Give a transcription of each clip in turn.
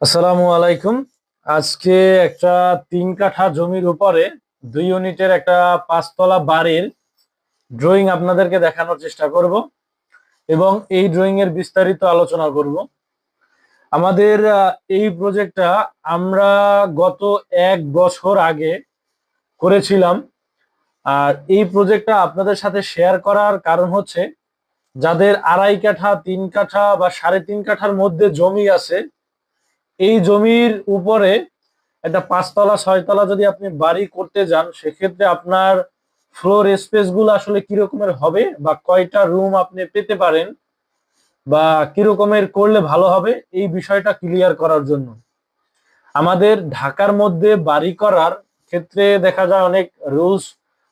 আসসালামু আলাইকুম। আজকে একটা তিন কাঠা জমির উপরে দুই ইউনিটের একটা পাঁচতলা বাড়ির ড্রয়িং আপনাদেরকে দেখানোর চেষ্টা করব এবং এই ড্রয়িং এর বিস্তারিত আলোচনা করব। আমাদের এই প্রজেক্টটা আমরা গত এক বছর আগে করেছিলাম। আর এই প্রজেক্টটা আপনাদের সাথে শেয়ার করার কারণ হচ্ছে, যাদের আড়াই কাঠা, তিন কাঠা বা সাড়ে তিন কাঠার মধ্যে জমি আছে এই জমির উপরে একটা পাঁচতলা, ছয়তলা যদি আপনি বাড়ি করতে যান, সেক্ষেত্রে আপনার ফ্লোর স্পেসগুলো আসলে কিরকমের হবে বা কয়টা রুম আপনি পেতে পারেন বা কিরকমের করলে ভালো হবে, এই বিষয়টা ক্লিয়ার করার জন্য। আমাদের ঢাকার মধ্যে বাড়ি করার ক্ষেত্রে দেখা যায় অনেক রুলস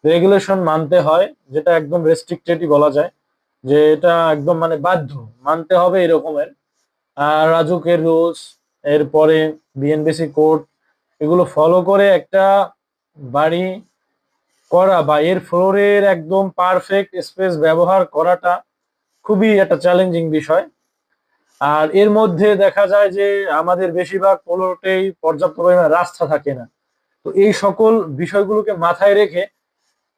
রেগুলেশন মানতে হয়, যেটা একদম রেস্ট্রিক্টেডই বলা যায়, যে এটা একদম মানে বাধ্য, মানতে হবে এরকমের। আর রাজুকের রুলস এরপরে বিএনবিসি কোড এগুলো ফলো করে একটা বাড়ি করা বা এর ফ্লোরের একদম পারফেক্ট স্পেস ব্যবহার করাটা খুবই একটা চ্যালেঞ্জিং বিষয়। আর এর মধ্যে দেখা যায় যে আমাদের বেশিরভাগ প্লটেই পর্যাপ্ত পরিমাণে রাস্তা থাকে না। তো এই সকল বিষয়গুলোকে মাথায় রেখে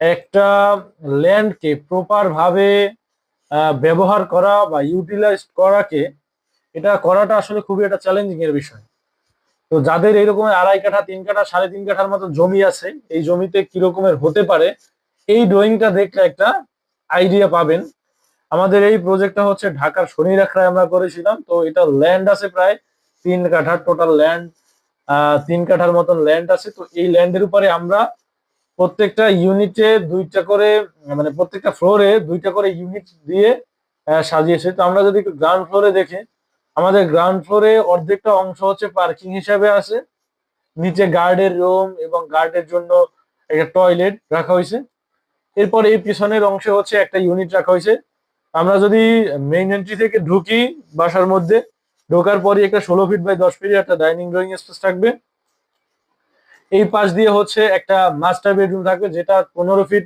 একটা ল্যান্ডকে প্রপার ভাবে ব্যবহার করা বা ইউটিলাইজ করাকে এটা করাটা আসলে খুবই একটা চ্যালেঞ্জিং এর বিষয়। তো যাদের এইরকম আড়াই কাঠা, তিন কাঠা, সাড়ে তিন কাঠার মতো জমি আছে, এই জমিতে কিরকমের হতে পারে, এই ড্রয়িংটা দেখলে একটা আইডিয়া পাবেন। আমাদের এই প্রজেক্টটা হচ্ছে ঢাকার শনি রাখড়ায় আমরা করেছিলাম, তো এটা ল্যান্ড আছে প্রায় তিন কাঠার টোটাল ল্যান্ড তিন কাঠার মতন ল্যান্ড আছে। তো এই ল্যান্ডের উপরে আমরা প্রত্যেকটা ইউনিটে দুইটা করে মানে প্রত্যেকটা ফ্লোরে দুইটা করে ইউনিট দিয়ে সাজিয়েছে। তো আমরা যদি গ্রাউন্ড ফ্লোরে দেখে আমাদের গ্রাউন্ড ফ্লোরে অর্ধেকটা অংশ হচ্ছে পার্কিং হিসাবে আছে। নিচে গার্ডের রুম এবং গার্ডের জন্য একটা টয়লেট রাখা হয়েছে। এরপর এই পিছনের অংশে হচ্ছে একটা ইউনিট রাখা হয়েছে। আমরা যদি মেইন এন্ট্রি থেকে ঢুকি বাসার মধ্যে, ঢোকার পরে একটা ষোলো ফিট বাই দশ ফিট একটা ডাইনিং ড্রয়িং স্পেস থাকবে। এই পাশ দিয়ে হচ্ছে একটা মাস্টার বেডরুম থাকবে, যেটা পনেরো ফিট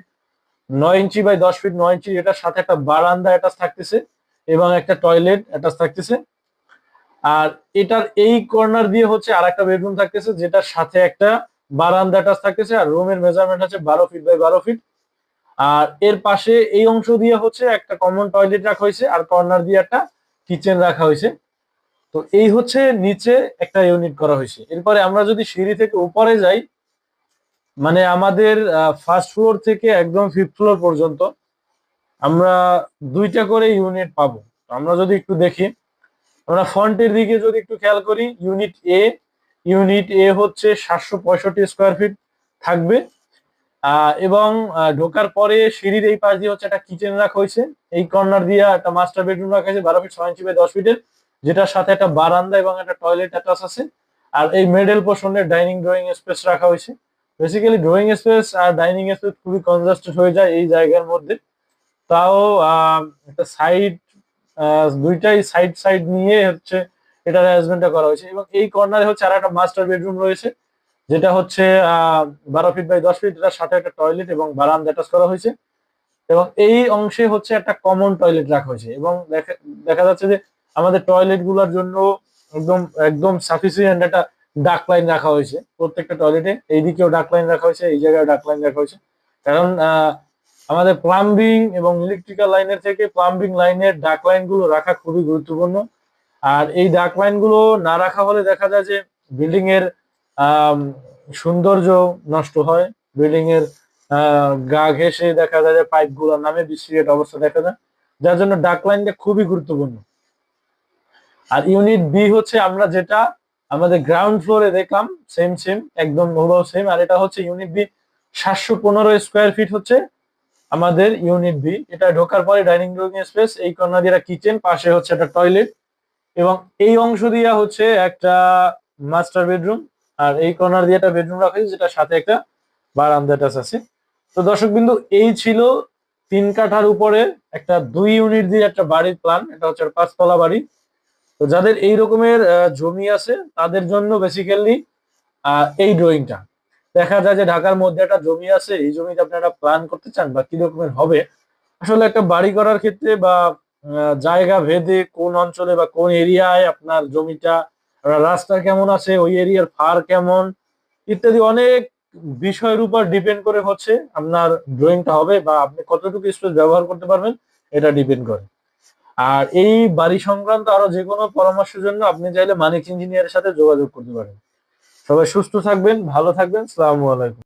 নয় ইঞ্চি বাই দশ ফিট নয় ইঞ্চি, এটার সাথে একটা বারান্দা অ্যাটাচ থাকতেছে এবং একটা টয়লেট অ্যাটাচ থাকতেছে। আর এটার এই কর্নার দিয়ে হচ্ছে আর একটা বেডরুম থাকতেছে, যেটার সাথে একটা বারান্দা অ্যাটাচ থাকতেছে, আর রুমের মেজারমেন্ট হচ্ছে বারো ফিট বাই বারো ফিট আর এর পাশে এই অংশ দিয়ে হচ্ছে একটা কমন টয়লেট রাখা হয়েছে, আর কর্নার দিয়ে একটা কিচেন রাখা হয়েছে। তো এই হচ্ছে নিচে একটা ইউনিট করা হয়েছে। এরপরে আমরা যদি সিঁড়ি থেকে উপরে যাই মানে আমাদের ফার্স্ট ফ্লোর থেকে একদম ফিফথ ফ্লোর পর্যন্ত আমরা দুইটা করে ইউনিট পাবো। আমরা যদি একটু দেখি আমরা ফ্রন্টের দিকে যদি একটু খেয়াল করি ইউনিট এ ইউনিট এ হচ্ছে সাতশো পঁয়ষট্টি স্কোয়ার ফিট থাকবে। এবং ঢোকার পরে সিঁড়ির এই পাশ দিয়ে হচ্ছে একটা কিচেন রাখা হয়েছে। এই কর্নার দিয়ে একটা মাস্টার বেডরুম রাখা হয়েছে, বারো ফিট ছয় ইঞ্চি বাই দশ ফিটের যেটার সাথে একটা বারান্দা এবং একটা টয়লেট অ্যাটাচ আছে। আর এই মেডেল পোর্শনের ডাইনিং ড্রয়িং স্পেস রাখা হয়েছে। বেসিক্যালি ড্রয়িং স্পেস আর ডাইনিং স্পেস খুবই কনজাস্টেড হয়ে যায় এই জায়গার মধ্যে। তাও একটা সাইড দুইটাই সাইড সাইড নিয়ে হচ্ছে এটার অ্যারেঞ্জমেন্টটা করা হয়েছে। এবং এই কর্নারে হচ্ছে আর একটা মাস্টার বেডরুম রয়েছে, যেটা হচ্ছে বারো ফিট বাই দশ ফিট এটার সাথে একটা টয়লেট এবং বারান্দা অ্যাটাচ করা হয়েছে। এবং এই অংশে হচ্ছে একটা কমন টয়লেট রাখা হয়েছে। এবং দেখা দেখা যাচ্ছে যে আমাদের টয়লেটগুলোর জন্য একদম একদম সাফিসিয়েন্ট একটা ডাক লাইন রাখা হয়েছে। প্রত্যেকটা টয়লেটে এইদিকেও ডাক লাইন রাখা হয়েছে, এই জায়গায় ডাক লাইন রাখা হয়েছে। কারণ আমাদের প্লাম্বিং এবং ইলেকট্রিক্যাল লাইনের থেকে প্লাম্বিং লাইনের ডাক লাইনগুলো রাখা খুবই গুরুত্বপূর্ণ। আর এই ডাক লাইনগুলো না রাখা হলে দেখা যায় যে বিল্ডিং এর সৌন্দর্য নষ্ট হয়। বিল্ডিং এর গা ঘেসে দেখা যায় যে পাইপগুলো নামে বিস্তৃত অবস্থা দেখা যায়। যার জন্য ডাক লাইনটা খুবই গুরুত্বপূর্ণ। আর ইউনিট বি হচ্ছে আমরা যেটা আমাদের গ্রাউন্ড ফ্লোরে দেখলাম সেম সেম একদম হুবহু সেম আর এটা হচ্ছে ইউনিট বি সাতশো পনেরো স্কোয়ার ফিট হচ্ছে। আমাদের ইউনিট বি এটা ঢোকার পরে ডাইনিং রুম স্পেস এই কর্নার দিয়ে কিচেন পাশে হচ্ছে একটা টয়লেট এবং এই অংশ দিয়ে হচ্ছে একটা মাস্টার বেডরুম আর এই কর্নার দিয়ে একটা বেডরুম রাখা হয়েছে, যেটার সাথে একটা বারান্দা attached আছে। তো দর্শক বিন্দু, এই ছিল তিন কাঠার উপরে একটা দুই ইউনিট দিয়ে একটা বাড়ির প্ল্যান এটা হচ্ছে পাঁচতলা বাড়ি। তো যাদের এই রকমের জমি আছে, তাদের জন্য বেসিক্যালি এই ড্রয়িংটা দেখা যায় যে ঢাকার মধ্যে একটা জমি আছে, এই জমিতে আপনারা প্ল্যান করতে চান বা কি রকমের হবে? আসলে একটা বাড়ি করার ক্ষেত্রে বা জায়গা ভেদে কোন অঞ্চলে বা কোন এরিয়ায় আপনার জমিটা রাস্তা কেমন আছে, ওই এরিয়ার ফার কেমন, ইত্যাদি অনেক বিষয়ের উপর ডিপেন্ড করে হচ্ছে আপনার ড্রয়িংটা হবে বা আপনি কতটুকু স্পেস ব্যবহার করতে পারবেন, এটা ডিপেন্ড করে। আর এই বাড়ি সংক্রান্ত আরও যে কোনো পরামর্শের জন্য আপনি চাইলে মানিক ইঞ্জিনিয়ারের সাথে যোগাযোগ করতে পারেন। সবাই সুস্থ থাকবেন ভালো থাকবেন সালামু আলাইকুম।